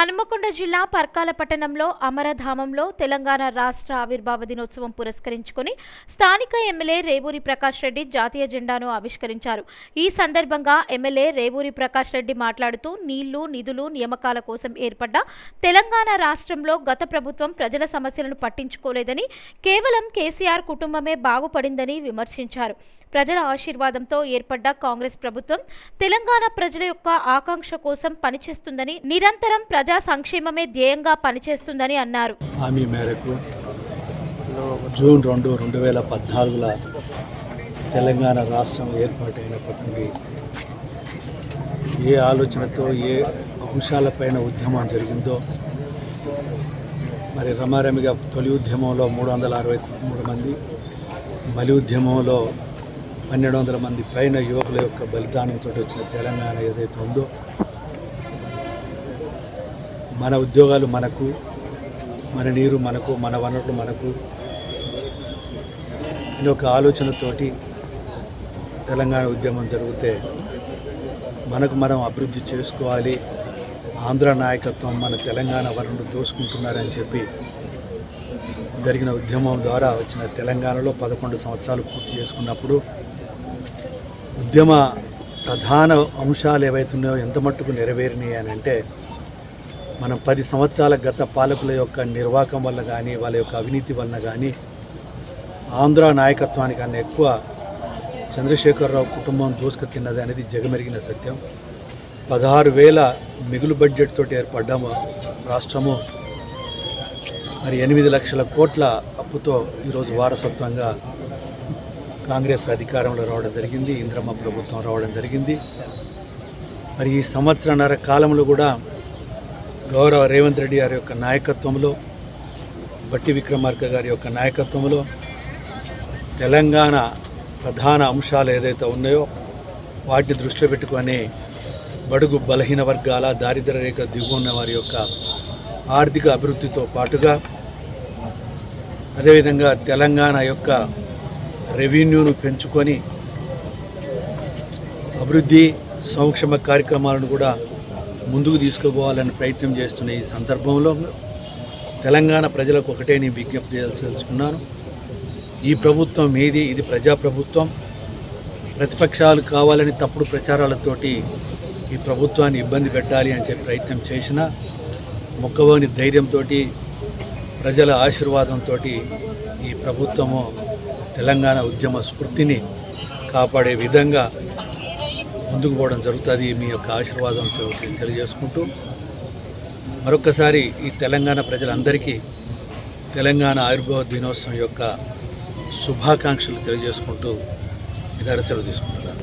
హనుమకొండ జిల్లా పర్కాల పట్టణంలో అమరధామంలో తెలంగాణ రాష్ట్ర ఆవిర్భావ దినోత్సవం పురస్కరించుకొని స్థానిక ఎమ్మెల్యే రేవూరి ప్రకాష్ రెడ్డి జాతీయ జెండాను ఆవిష్కరించారు. ఈ సందర్భంగా ఎమ్మెల్యే రేవూరి ప్రకాష్ రెడ్డి మాట్లాడుతూ నీళ్ళు నిధులు నియామకాల కోసం ఏర్పడ్డ తెలంగాణ రాష్ట్రంలో గత ప్రభుత్వం ప్రజల సమస్యలను పట్టించుకోలేదని కేవలం కేసీఆర్ కుటుంబమే బాగుపడిందని విమర్శించారు. ప్రజల ఆశీర్వాదంతో ఏర్పడ్డ కాంగ్రెస్ ప్రభుత్వం తెలంగాణ ప్రజల యొక్క ఆకాంక్ష కోసం పనిచేస్తుందని నిరంతరం ప్రజా సంక్షేమమే ధ్యేయంగా పనిచేస్తుందని అన్నారు. హామీ మేరకు జూన్ రెండు రెండు వేల పద్నాలుగుల తెలంగాణ రాష్ట్రం ఏర్పాటైనప్పటి నుండి ఏ ఆలోచనతో ఏ అంశాలపైన ఉద్యమం జరిగిందో మరి రమారమిగా తొలి ఉద్యమంలో మూడు వందల అరవై మూడు మంది బలి ఉద్యమంలో పన్నెండు వందల మంది పైన యువకుల యొక్క బలిదానంతో వచ్చిన తెలంగాణ ఏదైతే ఉందో మన ఉద్యోగాలు మనకు మన నీరు మనకు మన వనరులు మనకు అనే ఒక ఆలోచనతోటి తెలంగాణ ఉద్యమం జరిగితే మనకు మనం అభివృద్ధి చేసుకోవాలి ఆంధ్ర నాయకత్వం మన తెలంగాణ వనరులు దోసుకుంటున్నారని చెప్పి జరిగిన ఉద్యమం ద్వారా వచ్చిన తెలంగాణలో పదకొండు సంవత్సరాలు పూర్తి చేసుకున్నప్పుడు ఉద్యమ ప్రధాన అంశాలు ఏవైతున్నాయో ఎంత మట్టుకు నెరవేరినాయి అని అంటే మనం పది సంవత్సరాల గత పాలకుల యొక్క నిర్వాకం వల్ల కానీ వాళ్ళ యొక్క అవినీతి వలన కానీ ఆంధ్ర నాయకత్వానికన్నా ఎక్కువ చంద్రశేఖరరావు కుటుంబం దూసుకు తిన్నది అనేది జగమెరిగిన సత్యం. పదహారు వేల మిగులు బడ్జెట్ తోటి ఏర్పడ్డాము రాష్ట్రము. మరి ఎనిమిది లక్షల కోట్ల అప్పుతో ఈరోజు వారసత్వంగా కాంగ్రెస్ అధికారంలో రావడం జరిగింది ఇంద్రమ్మ ప్రభుత్వం రావడం జరిగింది. మరి ఈ సంవత్సరన్నర కాలంలో కూడా గౌరవ రేవంత్ రెడ్డి గారి యొక్క నాయకత్వంలో బట్టి విక్రమార్క గారి యొక్క నాయకత్వంలో తెలంగాణ ప్రధాన అంశాలు ఏదైతే ఉన్నాయో వాటిని దృష్టిలో పెట్టుకొని బడుగు బలహీన వర్గాల దారిద్ర రేఖ దిగువ ఉన్న వారి యొక్క ఆర్థిక అభివృద్ధితో పాటుగా అదేవిధంగా తెలంగాణ యొక్క రెవెన్యూను పెంచుకొని అభివృద్ధి సంక్షేమ కార్యక్రమాలను కూడా ముందుకు తీసుకుపోవాలని ప్రయత్నం చేస్తున్న ఈ సందర్భంలో తెలంగాణ ప్రజలకు ఒకటే నేను విజ్ఞప్తి చేయాల్సుకున్నాను ఈ ప్రభుత్వం మీది ఇది ప్రజాప్రభుత్వం. ప్రతిపక్షాలు కావాలని తప్పుడు ప్రచారాలతోటి ఈ ప్రభుత్వాన్ని ఇబ్బంది పెట్టాలి అని చెప్పి ప్రయత్నం చేసిన మొక్కవోని ధైర్యంతో ప్రజల ఆశీర్వాదంతో ఈ ప్రభుత్వము తెలంగాణ ఉద్యమ స్ఫూర్తిని కాపాడే విధంగా ముందుకు పోవడం జరుగుతుంది. మీ యొక్క ఆశీర్వాదంతో తెలియజేసుకుంటూ మరొకసారి ఈ తెలంగాణ ప్రజలందరికీ తెలంగాణ ఆయుర్వేద దినోత్సవం యొక్క శుభాకాంక్షలు తెలియజేసుకుంటూ ఇతర తీసుకుంటున్నాను.